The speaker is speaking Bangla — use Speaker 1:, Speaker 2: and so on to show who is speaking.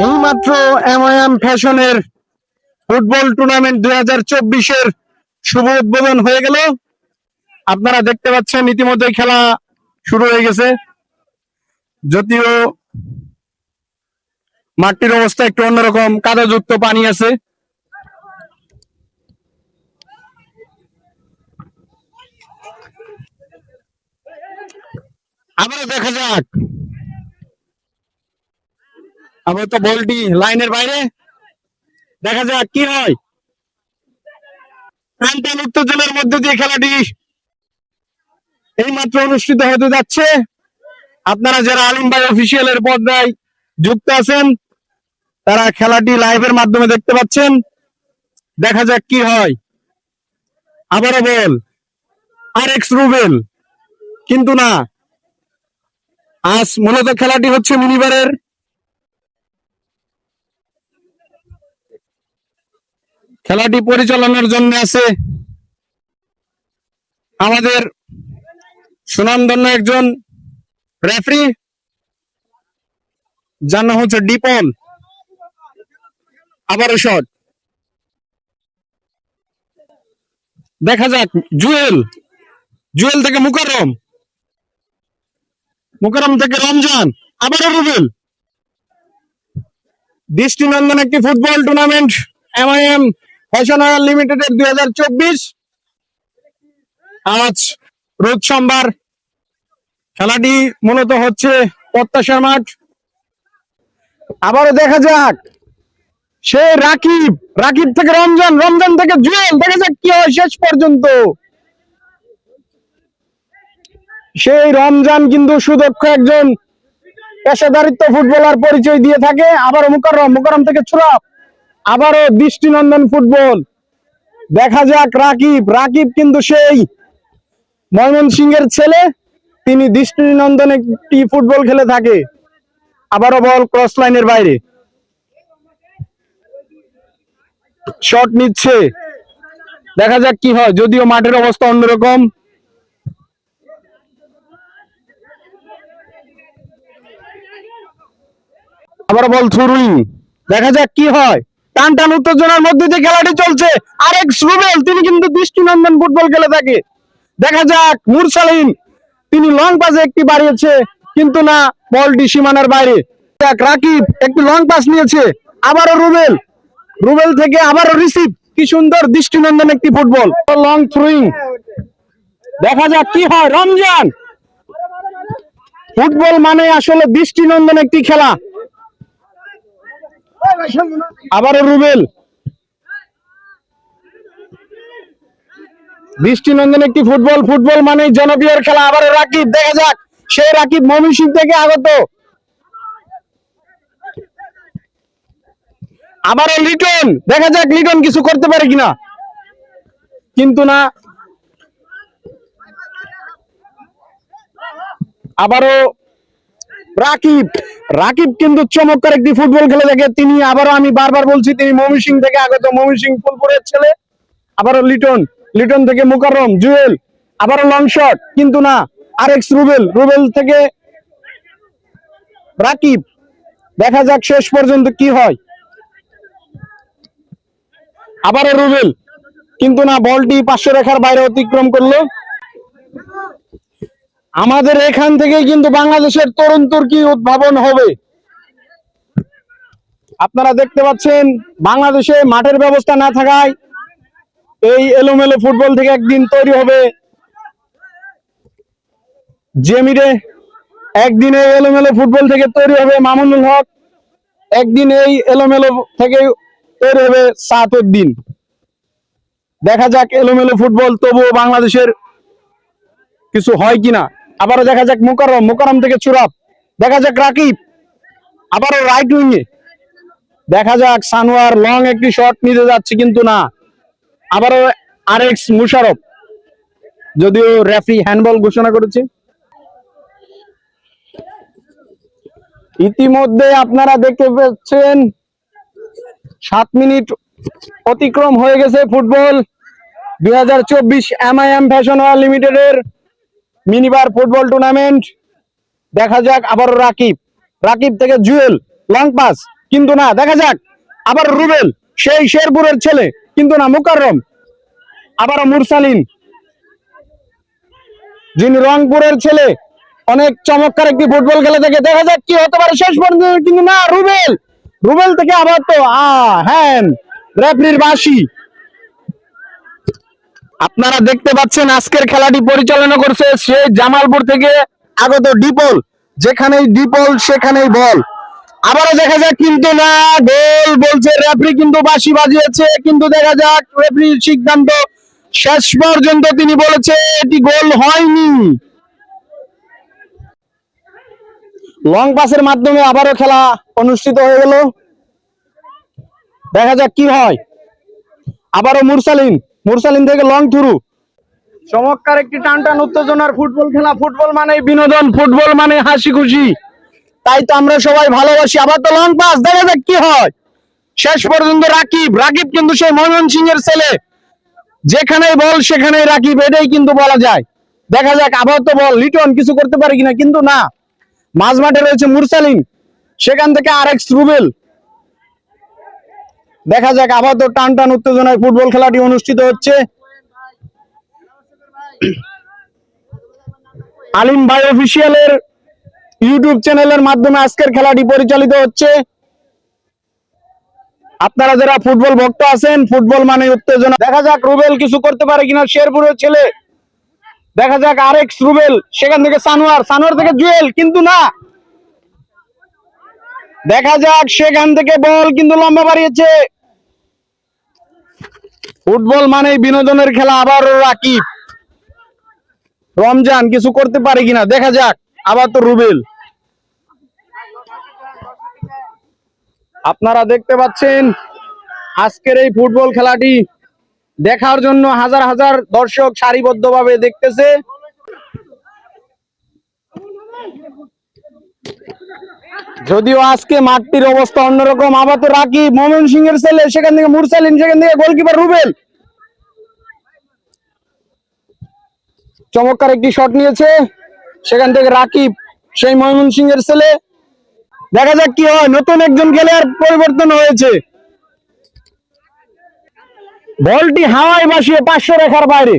Speaker 1: এইমাত্র এমআইএম ফ্যাশনের ফুটবল টুর্নামেন্ট দুই হাজার চব্বিশের শুভ উদ্বোধন হয়ে গেল। আপনারা দেখতে পাচ্ছেন, ইতিমধ্যে খেলা শুরু হয়ে গেছে। যদিও মাঠটির অবস্থা একটু অন্যরকম, কাদাযুক্ত পানি আছে। আবারও দেখা যাক। আবার তো বলটি, লাইনের বাইরে। দেখা যাক কি হয়। উত্তেজনার মধ্যে দিয়ে খেলাটি এই মাত্র অনুষ্ঠিত হতে যাচ্ছে। আপনারা যারা আলিম ভাই অফিসিয়ালের পর্দায় যুক্ত আছেন, তারা খেলাটি লাইভের মাধ্যমে দেখতে পাচ্ছেন। দেখা যাক কি হয়। আবারও বল। আর এক্স রুবেল। কিন্তু না। আজ মূলত খেলাটি হচ্ছে মিনিবারের। খেলাটি পরিচালনার জন্য আছে আমাদের সুনামধন্য একজন রেফারি, যার নাম হচ্ছে ডিপন। আবারও শট। দেখা যাক, জুয়েল। জুয়েল থেকে মুকাররম। মুকারম থেকে রমজান। আবারও রুবেল। দৃষ্টিনন্দন একটি football tournament MIM fashion oil লিমিটেডের দুই হাজার চব্বিশ। আজ রোজ সোমবার খেলাটি মূলত হচ্ছে প্রত্যাশার মাঠ। আবারও দেখা যাক। সে রাকিব রাকিব থেকে রমজান রমজান থেকে জুয়েল, দেখা যাক কি হয় শেষ পর্যন্ত। সেই রমজান কিন্তু সুদক্ষ একজন পেশাদারিত্ব ফুটবলার পরিচয় দিয়ে থাকে। আবার মুকাররম মুকাররম থেকে ছুরাপ। আবারও দৃষ্টিনন্দন ফুটবল। দেখা যাক রাকিব রাকিব কিন্তু সেই ময়মনসিংহের ছেলে, তিনি দৃষ্টিনন্দন একটি ফুটবল খেলে থাকে। আবারও বল ক্রস লাইনের বাইরে। শট নিচ্ছে। দেখা যাক কি হয়, যদিও মাঠের অবস্থা অন্যরকম। আবার বল থ্রুইং। দেখা যাক কি হয়। টান টান উত্তেজনার মধ্যে দিয়ে খেলাটি চলছে। আরেক রুবেল তিনি কিন্তু দৃষ্টিনন্দন ফুটবল খেলে থাকে। দেখা যাক, মুরসালিন, তিনি লং পাসে একটি বাড়িয়েছে, কিন্তু না, বলটি সীমানার বাইরে। রাকিব একটি লং পাস নিয়েছে, আবারও রুবেল। রুবেল থেকে আবারও রিসিভ, কি সুন্দর দৃষ্টিনন্দন একটি ফুটবল। লং থ্রুইং দেখা যাক কি হয়, রমজান। ফুটবল মানে আসলে দৃষ্টিনন্দন একটি খেলা। আবারও রুবেল। দৃষ্টিনন্দন একটি ফুটবল ফুটবল মানে জনপ্রিয় খেলা। আবারও রাকিব, দেখা যাক। সেই রাকিব মমিসিং থেকে আগত। আবারও লিটন, দেখা যাক লিটন কিছু করতে পারে কিনা। কিন্তু না। আবারও রাকিব। রাকিব কিন্তু চমৎকার একটি ফুটবল খেলে থাকে তিনি আবারও আমি বারবার বলছি, তিনি মমি সিং থেকে আগত। সিং ফুলপুরের ছেলে, আবারও লিটন লিটন থেকে মুকাররম, জুয়েল, আবারও লং শট কিন্তু না আরেক্স রুবেল রুবেল থেকে রাকিব। দেখা যাক শেষ পর্যন্ত কি হয়। আবারও রুবেল, কিন্তু না, বলটি পাঁচশো রেখার বাইরে অতিক্রম করল। আমাদের এখান থেকে কিন্তু বাংলাদেশের তরুণ তুর্কি উদ্ভাবন হবে। আপনারা দেখতে পাচ্ছেন, বাংলাদেশে মাঠের ব্যবস্থা না থাকায় এই এলোমেলো ফুটবল থেকে একদিন তৈরি হবে। জেমিরে একদিন এই এলোমেলো ফুটবল থেকে তৈরি হবে মামুনুল হক, একদিন এই এলোমেলো থেকে তৈরি হবে সাতউদ্দিন দেখা যাক এলোমেলো ফুটবল তবুও বাংলাদেশের কিছু হয় কিনা। আবারও দেখা যাক মুকাররম মুকাররম থেকে চুরাপ দেখা যাক রাকিব, আবারও রাইট উইংয়ে দেখা যাক সানোয়ার লং একটি শট নিতে যাচ্ছে কিন্তু না। আবারও আরেক্স মুশারফ। যদিও রেফারি হ্যান্ডবল ঘোষণা করেছে। ইতিমধ্যে আপনারা দেখতে পাচ্ছেন, সাত মিনিট অতিক্রম হয়ে গেছে ফুটবল। দুই হাজার চব্বিশ এমআইএম ফ্যাশন লিমিটেডের মিনিবার ফুটবল টুর্নামেন্ট। দেখা যাক আবার রাকিব। রাকিব থেকে জুয়েল, লং পাস, কিন্তু না, দেখা যাক। আবার রুবেল, সেই শেরপুরের ছেলে, কিন্তু না, মুকাররম। আবারও মুরসালিন। যিনি রংপুরের ছেলে, অনেক চমৎকার একটি ফুটবল খেলে থেকে। দেখা যাক কি হতে পারে শেষ পর্যন্ত, কিন্তু না, রুবেল। রুবেল থেকে আবার তো, আ হ্যাঁ রেফরির বাসি আপনারা দেখতে পাচ্ছেন আজকের খেলাটি পরিচালনা করছে সে জামালপুর থেকে আগত ডিপল। যেখানেই ডিপল, সেখানেই বল। আবারও দেখা যাক, কিন্তু না, গোল বলছে রেফরি, কিন্তু বাঁশি বাজিয়েছে। কিন্তু দেখা যাক, রেফরির সিদ্ধান্ত শেষ পর্যন্ত তিনি বলেছে, এটি গোল হয়নি। লং পাসের মাধ্যমে আবারও খেলা অনুষ্ঠিত হয়ে গেল। দেখা যাক কি হয়। আবারও মুরসালিন মুরসালিন থেকে লং থ্রু চমৎকার একটি টান টান উত্তেজনার ফুটবল খেলা। ফুটবল মানে বিনোদন, ফুটবল মানে হাসি খুশি তাই তো আমরা সবাই ভালোবাসি। আবার তো লং পাস দেখা যাক কি হয়। শেষ পর্যন্ত রাকিব রাকিব কিন্তু সেই ময়মন সিং এর ছেলে। যেখানেই বল, সেখানেই রাকিব, এটাই কিন্তু বলা যায়। দেখা যাক, আবার তো বল লিটন কিছু করতে পারে কিনা, কিন্তু না। মাঝ মাঠে রয়েছে মুরসালিন সেখান থেকে আরেক্স রুবেল দেখা যাক, আবার তো টান টান উত্তেজনায় ফুটবল খেলাটি অনুষ্ঠিত হচ্ছে। আলিম ভাই অফিসিয়ালের ইউটিউব চ্যানেলের মাধ্যমে আজকের খেলাটি পরিচালিত হচ্ছে। আপনারা যারা ফুটবল ভক্ত আছেন, ফুটবল মানে উত্তেজনা। দেখা যাক রুবেল কিছু করতে পারে কিনা, শেরপুরের ছেলে। দেখা যাক আরেক্স রুবেল, সেখান থেকে সানোয়ার। সানোয়ার থেকে জুয়েল, কিন্তু না। দেখা যাক, সেখান থেকে বল কিন্তু লম্বা বাড়িয়েছে। ফুটবল মানে বিনোদনের খেলা, আবার রাকিব। রমজান, কিছু করতে পারে কিনা? দেখা যাক, আবার তো রুবেল। আপনারা দেখতে পাচ্ছেন, আজকের এই ফুটবল খেলাটি দেখার জন্য হাজার হাজার দর্শক সারিবদ্ধভাবে দেখতেছে। যদিও আজকে মাঠটির অবস্থা অন্যরকম, আবার তো রাকিব মোমেন সিং এর ছেলে, সেখান থেকে মুরসালিন, সেখান থেকে গোলকিপার রুবেল। চমৎকার একটি শট নিয়েছে, সেখান থেকে রাকিব, সেই ময়মন সিং এর ছেলে। দেখা যাক কি হয়, নতুন একজন খেলোয়াড় পরিবর্তন হয়েছে। বলটি হাওয়ায় বাসিয়ে পাঁচশো রেখার বাইরে।